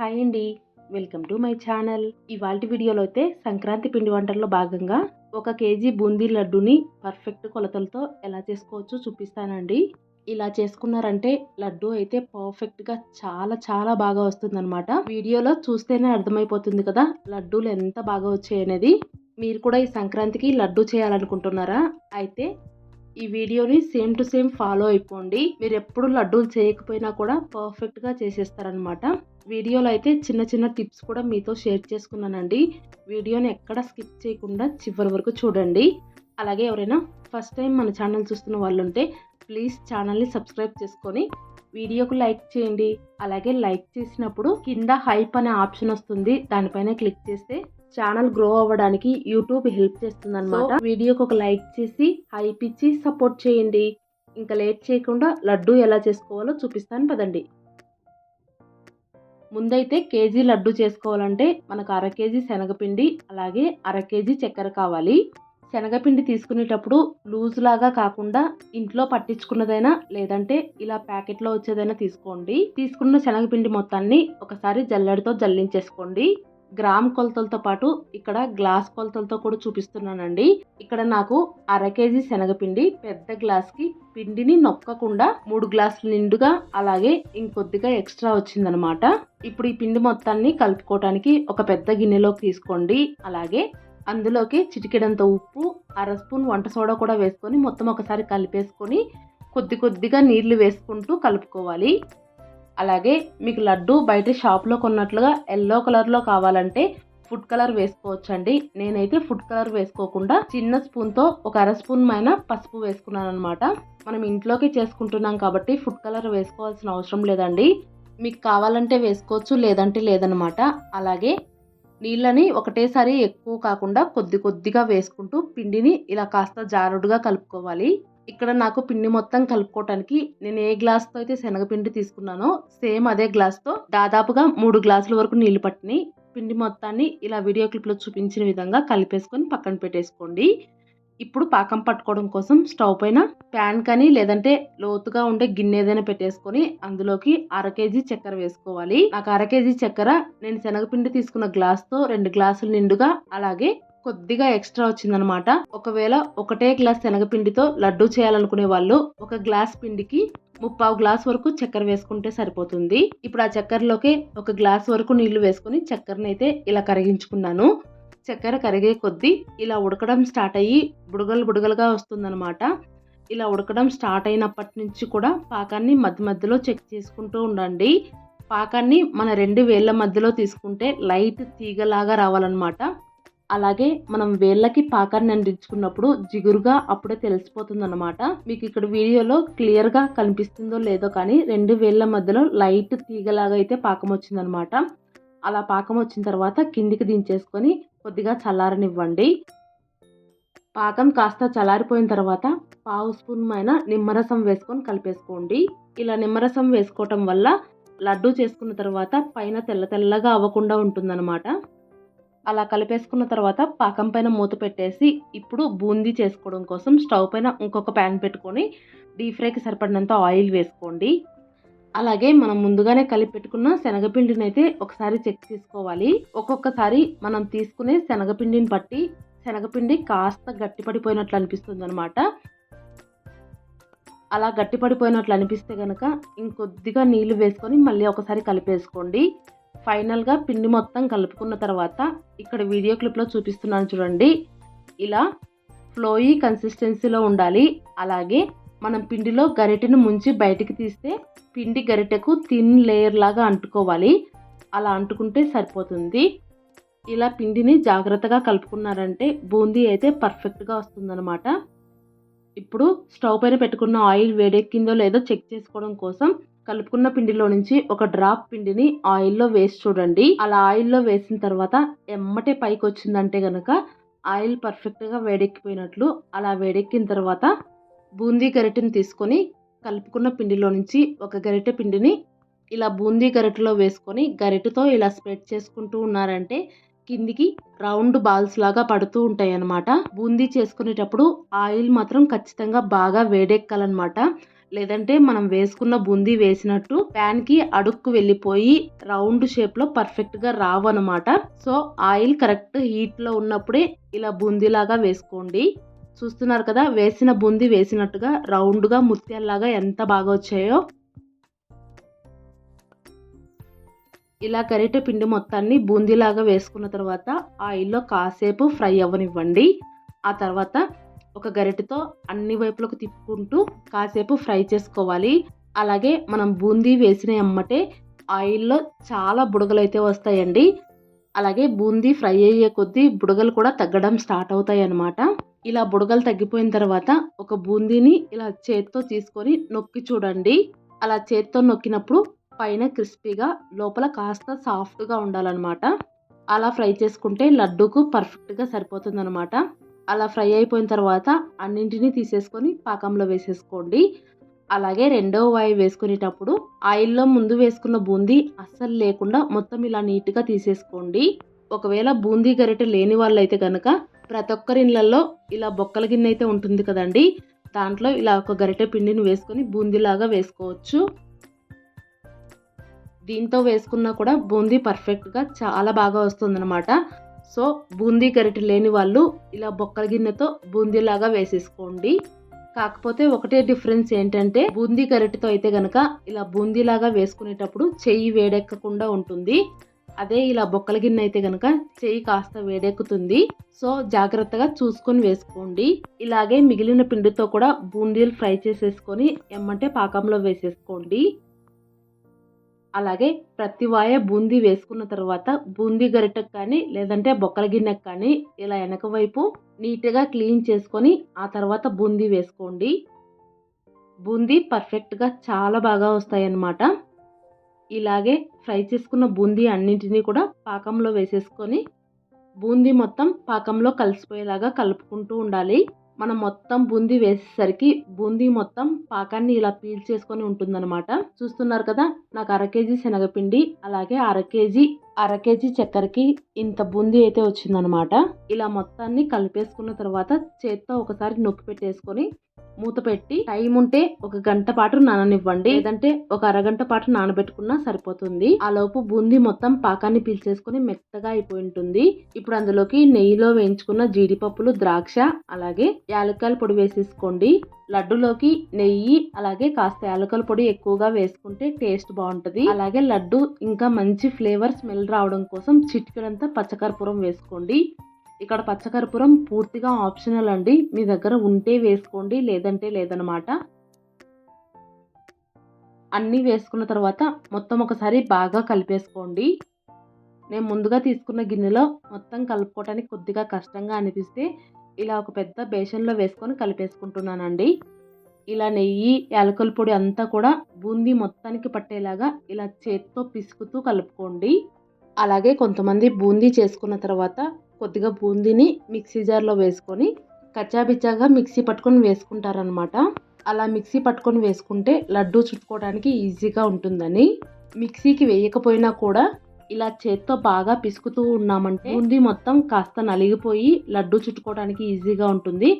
Hi అండి. Welcome to my channel. ఇవాళ వీడియోలో అయితే సంక్రాంతి పిండి వంటల్లో భాగంగా ఒక కేజీ బూందీ లడ్డుని పర్ఫెక్ట్ కొలతలతో ఎలా చేసుకోవచ్చో చూపిస్తానండి. ఇలా చేసుకున్నారంటే లడ్డు అయితే పర్ఫెక్ట్గా చాలా చాలా బాగా వస్తుందన్నమాట. వీడియోలో చూస్తేనే అర్థమైపోతుంది కదా లడ్డూలు ఎంత బాగా వచ్చాయనేది మీరు కూడా ఈ సంక్రాంతికి లడ్డు చేయాలనుకుంటున్నారా? అయితే ఈ వీడియోని సేమ్ టు సేమ్ ఫాలో అయిపోండి. మీరు ఎప్పుడు లడ్డూలు చేయకపోయినా కూడా పర్ఫెక్ట్గా చేసేస్తారనమాట వీడియోలో అయితే చిన్న చిన్న టిప్స్ కూడా మీతో షేర్ చేసుకున్నానండి. వీడియోని ఎక్కడ స్కిప్ చేయకుండా చివరి వరకు చూడండి. అలాగే ఎవరైనా ఫస్ట్ టైం మన ఛానల్ చూస్తున్న వాళ్ళు ఉంటే ప్లీజ్ ఛానల్ని సబ్స్క్రైబ్ చేసుకొని వీడియోకు లైక్ చేయండి. అలాగే లైక్ చేసినప్పుడు కింద హైప్ అనే ఆప్షన్ వస్తుంది. దానిపైన క్లిక్ చేస్తే ఛానల్ గ్రో అవ్వడానికి యూట్యూబ్ హెల్ప్ చేస్తుంది అనమాట వీడియోకి ఒక లైక్ చేసి హైప్ ఇచ్చి సపోర్ట్ చేయండి. ఇంకా లేట్ చేయకుండా లడ్డు ఎలా చేసుకోవాలో చూపిస్తాను పదండి. ముందైతే కేజీ లడ్డు చేసుకోవాలంటే మనకు అర కేజీ శనగపిండి అలాగే అర కేజీ చక్కెర కావాలి. శనగపిండి తీసుకునేటప్పుడు లూజ్ లాగా కాకుండా ఇంట్లో పట్టించుకున్నదైనా లేదంటే ఇలా ప్యాకెట్లో వచ్చేదైనా తీసుకోండి. తీసుకున్న శనగపిండి మొత్తాన్ని ఒకసారి జల్లెడతో జల్లించేసుకోండి. గ్రామ్ కొలతలతో పాటు ఇక్కడ గ్లాస్ కొలతలతో కూడా చూపిస్తున్నానండి. ఇక్కడ నాకు అర కేజీ శనగపిండి పెద్ద గ్లాస్కి పిండిని నొక్కకుండా మూడు గ్లాసులు నిండుగా అలాగే ఇంకొద్దిగా ఎక్స్ట్రా వచ్చిందనమాట. ఇప్పుడు ఈ పిండి మొత్తాన్ని కలుపుకోవటానికి ఒక పెద్ద గిన్నెలోకి తీసుకోండి. అలాగే అందులోకి చిటికెడంత ఉప్పు అర స్పూన్ వంట సోడా కూడా వేసుకొని మొత్తం ఒకసారి కలిపేసుకొని కొద్ది కొద్దిగా నీళ్ళు వేసుకుంటూ కలుపుకోవాలి. అలాగే మీకు లడ్డు బయట షాప్లో కొన్నట్లుగా ఎల్లో కలర్లో కావాలంటే ఫుడ్ కలర్ వేసుకోవచ్చండి. నేనైతే ఫుడ్ కలర్ వేసుకోకుండా చిన్న స్పూన్తో ఒక అర స్పూన్ పైన పసుపు వేసుకున్నాను అనమాట మనం ఇంట్లోకి చేసుకుంటున్నాం కాబట్టి ఫుడ్ కలర్ వేసుకోవాల్సిన అవసరం లేదండి. మీకు కావాలంటే వేసుకోవచ్చు లేదంటే లేదనమాట అలాగే నీళ్ళని ఒకటేసారి ఎక్కువ కాకుండా కొద్ది కొద్దిగా వేసుకుంటూ పిండిని ఇలా కాస్త జారుడుగా కలుపుకోవాలి. ఇక్కడ నాకు పిండి మొత్తం కలుపుకోవటానికి నేను ఏ గ్లాస్తో అయితే శనగపిండి తీసుకున్నానో సేమ్ అదే గ్లాస్తో దాదాపుగా మూడు గ్లాసుల వరకు నీళ్ళు పట్టిని. పిండి మొత్తాన్ని ఇలా వీడియో క్లిప్లో చూపించిన విధంగా కలిపేసుకొని పక్కన పెట్టేసుకోండి. ఇప్పుడు పాకం పట్టుకోవడం కోసం స్టవ్ పైన ప్యాన్ కానీ లేదంటే లోతుగా ఉండే గిన్నె ఏదైనా పెట్టేసుకొని అందులోకి అర కేజీ చక్కెర వేసుకోవాలి. నాకు అర కేజీ చక్కెర నేను శనగపిండి తీసుకున్న గ్లాస్తో రెండు గ్లాసులు నిండుగా అలాగే కొద్దిగా ఎక్స్ట్రా వచ్చిందనమాట. ఒకవేళ ఒకటే గ్లాస్ శనగపిండితో లడ్డు చేయాలనుకునే వాళ్ళు ఒక గ్లాస్ పిండికి ముప్పావు గ్లాస్ వరకు చక్కెర వేసుకుంటే సరిపోతుంది. ఇప్పుడు ఆ చక్కెరలోకి ఒక గ్లాస్ వరకు నీళ్ళు వేసుకుని చక్కెరని అయితే ఇలా కరిగించుకున్నాను. చక్కెర కరిగే కొద్దీ ఇలా ఉడకడం స్టార్ట్ అయ్యి బుడగలు బుడగలుగా వస్తుందనమాట. ఇలా ఉడకడం స్టార్ట్ అయినప్పటి నుంచి కూడా పాకాన్ని మధ్య మధ్యలో చెక్ చేసుకుంటూ ఉండండి. పాకాన్ని మన రెండు వేళ్ళ మధ్యలో తీసుకుంటే లైట్ తీగలాగా రావాలన్నమాట. అలాగే మనం వేళ్ళకి పాకాన్ని అందించుకున్నప్పుడు జిగురుగా అప్పుడే తెలిసిపోతుంది అనమాట మీకు ఇక్కడ వీడియోలో క్లియర్గా కనిపిస్తుందో లేదో కానీ రెండు వేళ్ళ మధ్యలో లైట్ తీగలాగా అయితే పాకం వచ్చిందనమాట అలా పాకం వచ్చిన తర్వాత కిందికి దించేసుకొని కొద్దిగా చల్లారనివ్వండి. పాకం కాస్త చల్లారిపోయిన తర్వాత పావు స్పూన్ పైన నిమ్మరసం వేసుకొని కలిపేసుకోండి. ఇలా నిమ్మరసం వేసుకోవటం వల్ల లడ్డు చేసుకున్న తర్వాత పైన తెల్ల తెల్లగా అవ్వకుండా ఉంటుందన్నమాట. అలా కలిపేసుకున్న తర్వాత పాకం పైన మూత పెట్టేసి ఇప్పుడు బూందీ చేసుకోవడం కోసం స్టవ్ పైన ఇంకొక ప్యాన్ పెట్టుకొని డీప్ ఫ్రైకి సరిపడినంత ఆయిల్ వేసుకోండి. అలాగే మనం ముందుగానే కలిపి పెట్టుకున్న శనగపిండిని అయితే ఒకసారి చెక్ చేసుకోవాలి. ఒక్కొక్కసారి మనం తీసుకునే శనగపిండిని బట్టి శనగపిండి కాస్త గట్టిపడిపోయినట్లు అనిపిస్తుంది అనమాట అలా గట్టిపడిపోయినట్లు అనిపిస్తే కనుక ఇంకొద్దిగా నీళ్ళు వేసుకొని మళ్ళీ ఒకసారి కలిపేసుకోండి. ఫైనల్గా పిండి మొత్తం కలుపుకున్న తర్వాత ఇక్కడ వీడియో క్లిప్లో చూపిస్తున్నాను చూడండి. ఇలా ఫ్లోయీ కన్సిస్టెన్సీలో ఉండాలి. అలాగే మనం పిండిలో గరిటెను ముంచి బయటికి తీస్తే పిండి గరిటెకు థిన్ లేయర్ లాగా అంటుకోవాలి. అలా అంటుకుంటే సరిపోతుంది. ఇలా పిండిని జాగ్రత్తగా కలుపుకున్నారంటే బూందీ అయితే పర్ఫెక్ట్గా వస్తుందన్నమాట. ఇప్పుడు స్టవ్ పైన పెట్టుకున్న ఆయిల్ వేడెక్కిందో లేదో చెక్ చేసుకోవడం కోసం కలుపుకున్న పిండిలో నుంచి ఒక డ్రాప్ పిండిని ఆయిల్లో వేసి చూడండి. అలా ఆయిల్లో వేసిన తర్వాత ఎమ్మటే పైకి వచ్చిందంటే కనుక ఆయిల్ పర్ఫెక్ట్గా వేడెక్కిపోయినట్లు. అలా వేడెక్కిన తర్వాత బూందీ గరిటెని తీసుకొని కలుపుకున్న పిండిలో నుంచి ఒక గరిటె పిండిని ఇలా బూందీ గరిటెలో వేసుకొని గరిటెతో ఇలా స్ప్రెడ్ చేసుకుంటూ ఉన్నారంటే కిందికి రౌండ్ బాల్స్ లాగా పడుతూ ఉంటాయి అన్నమాట బూందీ చేసుకునేటప్పుడు ఆయిల్ మాత్రం ఖచ్చితంగా బాగా వేడెక్కాలన్నమాట. లేదంటే మనం వేసుకున్న బూందీ వేసినట్టు ప్యాన్కి అడుక్కు వెళ్ళిపోయి రౌండ్ షేప్లో పర్ఫెక్ట్గా సో ఆయిల్ కరెక్ట్ హీట్లో ఉన్నప్పుడే ఇలా బూందీలాగా వేసుకోండి. చూస్తున్నారు కదా వేసిన బూందీ వేసినట్టుగా రౌండ్గా ముత్యాల్లాగా ఎంత బాగా వచ్చాయో. ఇలా గరిటె పిండి మొత్తాన్ని బూందీలాగా వేసుకున్న తర్వాత ఆయిల్లో కాసేపు ఫ్రై అవ్వనివ్వండి. ఆ తర్వాత ఒక గరిటెతో అన్ని వైపులకు తిప్పుకుంటూ కాసేపు ఫ్రై చేసుకోవాలి. అలాగే మనం బూందీ వేసిన ఎమ్మటే ఆయిల్లో చాలా బుడగలు అయితే వస్తాయండి. అలాగే బూందీ ఫ్రై అయ్యే కొద్దీ బుడగలు కూడా తగ్గడం స్టార్ట్ అవుతాయి అన్నమాట ఇలా బుడగలు తగ్గిపోయిన తర్వాత ఒక బూందీని ఇలా చేత్తో తీసుకొని నొక్కి చూడండి. అలా చేత్తో నొక్కినప్పుడు పైన క్రిస్పీగా లోపల కాస్త సాఫ్ట్గా ఉండాలన్నమాట. అలా ఫ్రై చేసుకుంటే లడ్డూకు పర్ఫెక్ట్గా సరిపోతుంది అనమాట అలా ఫ్రై అయిపోయిన తర్వాత అన్నింటినీ తీసేసుకొని పాకంలో వేసేసుకోండి. అలాగే రెండవ వాయి వేసుకునేటప్పుడు ఆయిల్లో ముందు వేసుకున్న బూందీ అస్సలు లేకుండా మొత్తం ఇలా నీట్గా తీసేసుకోండి. ఒకవేళ బూందీ గరిటె లేని వాళ్ళైతే కనుక ప్రతి ఒక్కరిళ్ళల్లో ఇలా బొక్కల గిన్నె అయితే ఉంటుంది కదండి. దాంట్లో ఇలా ఒక గరిటె పిండిని వేసుకొని బూందీలాగా వేసుకోవచ్చు. దీంతో వేసుకున్నా కూడా బూందీ పర్ఫెక్ట్గా చాలా బాగా వస్తుందన్నమాట. సో బూందీ గరిటె లేని వాళ్ళు ఇలా బొక్కల గిన్నెతో బూందీలాగా వేసేసుకోండి. కాకపోతే ఒకటే డిఫరెన్స్ ఏంటంటే బూందీ గరిటెతో అయితే గనక ఇలా బూందీలాగా వేసుకునేటప్పుడు చెయ్యి వేడెక్కకుండా ఉంటుంది. అదే ఇలా బొక్కల గిన్నె అయితే గనక చెయ్యి కాస్త వేడెక్కుతుంది. సో జాగ్రత్తగా చూసుకొని వేసుకోండి. ఇలాగే మిగిలిన పిండితో కూడా బూందీలు ఫ్రై చేసేసుకొని ఎమ్మంటే పాకంలో వేసేసుకోండి. అలాగే ప్రతి వాయ బూందీ వేసుకున్న తర్వాత బూందీ గరిటెకు కానీ లేదంటే బొక్కల గిన్నెకు కానీ ఇలా వెనక వైపు నీట్గా క్లీన్ చేసుకొని ఆ తర్వాత బూందీ వేసుకోండి. బూందీ పర్ఫెక్ట్గా చాలా బాగా వస్తాయి అన్నమాట ఇలాగే ఫ్రై చేసుకున్న బూందీ అన్నింటినీ కూడా పాకంలో వేసేసుకొని బూందీ మొత్తం పాకంలో కలిసిపోయేలాగా కలుపుకుంటూ ఉండాలి. మనం మొత్తం బూందీ వేసేసరికి బూందీ మొత్తం పాకాన్ని ఇలా పీల్ చేసుకొని ఉంటుందన్నమాట. చూస్తున్నారు కదా? నాకు అర కేజీ శనగపిండి అలాగే అర కేజీ అర కేజీ చక్కెరకి ఇంత బూందీ అయితే వచ్చిందనమాట ఇలా మొత్తాన్ని కలిపేసుకున్న తర్వాత చేత్తో ఒకసారి నొక్కి పెట్టేసుకొని మూత పెట్టి టైం ఉంటే ఒక గంట పాటు నాననివ్వండి. లేదంటే ఒక అరగంట పాటు నానబెట్టుకున్నా సరిపోతుంది. ఆ లోపు బూందీ మొత్తం పాకాన్ని పీల్చేసుకుని మెత్తగా అయిపోయి ఉంటుంది. ఇప్పుడు అందులోకి నెయ్యిలో వేయించుకున్న జీడిపప్పులు ద్రాక్ష అలాగే యాలక్కాయల పొడి వేసేసుకోండి. లడ్డులోకి నెయ్యి అలాగే కాస్త యాలకల పొడి ఎక్కువగా వేసుకుంటే టేస్ట్ బాగుంటుంది. అలాగే లడ్డు ఇంకా మంచి ఫ్లేవర్ స్మెల్ రావడం కోసం చిటికెడంతా పచ్చకర్పూరం వేసుకోండి. ఇక్కడ పచ్చకర్పూరం పూర్తిగా ఆప్షనల్ అండి. మీ దగ్గర ఉంటే వేసుకోండి లేదంటే లేదనమాట అన్నీ వేసుకున్న తర్వాత మొత్తం ఒకసారి బాగా కలిపేసుకోండి. నేను ముందుగా తీసుకున్న గిన్నెలో మొత్తం కలుపుకోవడానికి కొద్దిగా కష్టంగా అనిపిస్తే ఇలా ఒక పెద్ద బేషన్లో వేసుకొని కలిపేసుకుంటున్నానండి. ఇలా నెయ్యి యాలకుల పొడి అంతా కూడా బూందీ మొత్తానికి పట్టేలాగా ఇలా చేత్తో పిసుకుతూ కలుపుకోండి. అలాగే కొంతమంది బూందీ చేసుకున్న తర్వాత కొద్దిగా బూందీని మిక్సీ జార్లో వేసుకొని కచ్చాబిచ్చాగా మిక్సీ పట్టుకొని వేసుకుంటారనమాట అలా మిక్సీ పట్టుకొని వేసుకుంటే లడ్డూ చుట్టుకోవడానికి ఈజీగా ఉంటుందని. మిక్సీకి వేయకపోయినా కూడా ఇలా చేత్తో బాగా పిసుకుతూ ఉన్నామంటే బూందీ మొత్తం కాస్త నలిగిపోయి లడ్డు చుట్టుకోవడానికి ఈజీగా ఉంటుంది.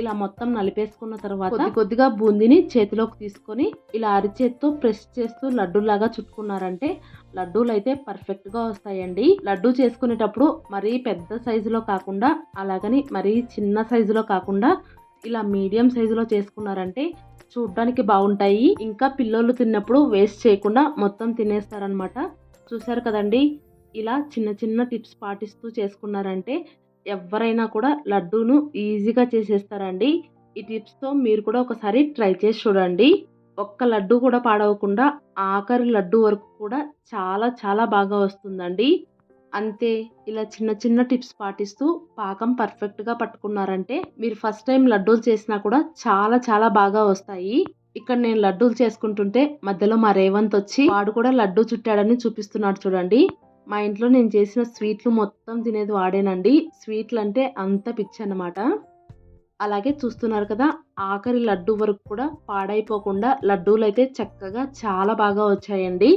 ఇలా మొత్తం నలిపేసుకున్న తర్వాత కొద్ది కొద్దిగా బూందీని చేతిలోకి తీసుకొని ఇలా అరిచేత్తో ప్రెస్ చేస్తూ లడ్డూలాగా చుట్టుకున్నారంటే లడ్డూలు అయితే పర్ఫెక్ట్గా వస్తాయండి. లడ్డు చేసుకునేటప్పుడు మరీ పెద్ద సైజులో కాకుండా అలాగని మరీ చిన్న సైజులో కాకుండా ఇలా మీడియం సైజులో చేసుకున్నారంటే చూడ్డానికి బాగుంటాయి. ఇంకా పిల్లలు తిన్నప్పుడు వేస్ట్ చేయకుండా మొత్తం తినేస్తారనమాట చూసారు కదండి? ఇలా చిన్న చిన్న టిప్స్ పాటిస్తూ చేసుకున్నారంటే ఎవరైనా కూడా లడ్డూను ఈజీగా చేసేస్తారండి. ఈ టిప్స్తో మీరు కూడా ఒకసారి ట్రై చేసి చూడండి. ఒక్క లడ్డు కూడా పాడవకుండా ఆఖరి లడ్డు వరకు కూడా చాలా చాలా బాగా వస్తుందండి. అంతే ఇలా చిన్న చిన్న టిప్స్ పాటిస్తూ పాకం పర్ఫెక్ట్గా పట్టుకున్నారంటే మీరు ఫస్ట్ టైం లడ్డూలు చేసినా కూడా చాలా చాలా బాగా వస్తాయి. ఇక్కడ నేను లడ్డూలు చేసుకుంటుంటే మధ్యలో మా రేవంత్ వచ్చి వాడు కూడా లడ్డూ చుట్టాడని చూపిస్తున్నాడు చూడండి. మా ఇంట్లో నేను చేసిన స్వీట్లు మొత్తం తినేది వాడేనండి. స్వీట్లు అంటే అంత పిచ్చి అనమాట అలాగే చూస్తున్నారు కదా ఆఖరి లడ్డు వరకు కూడా పాడైపోకుండా లడ్డూలు అయితే చక్కగా చాలా బాగా వచ్చాయండి.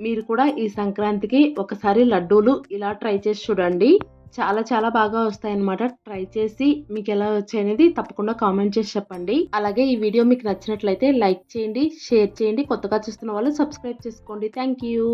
మీరు కూడా ఈ సంక్రాంతికి ఒకసారి లడ్డూలు ఇలా ట్రై చేసి చూడండి. చాలా చాలా బాగా వస్తాయన్నమాట. ట్రై చేసి మీకు ఎలా వచ్చాయనేది తప్పకుండా కామెంట్ చేసి చెప్పండి. అలాగే ఈ వీడియో మీకు నచ్చినట్లయితే లైక్ చేయండి షేర్ చేయండి. కొత్తగా చూస్తున్న వాళ్ళు సబ్స్క్రైబ్ చేసుకోండి. Thank you.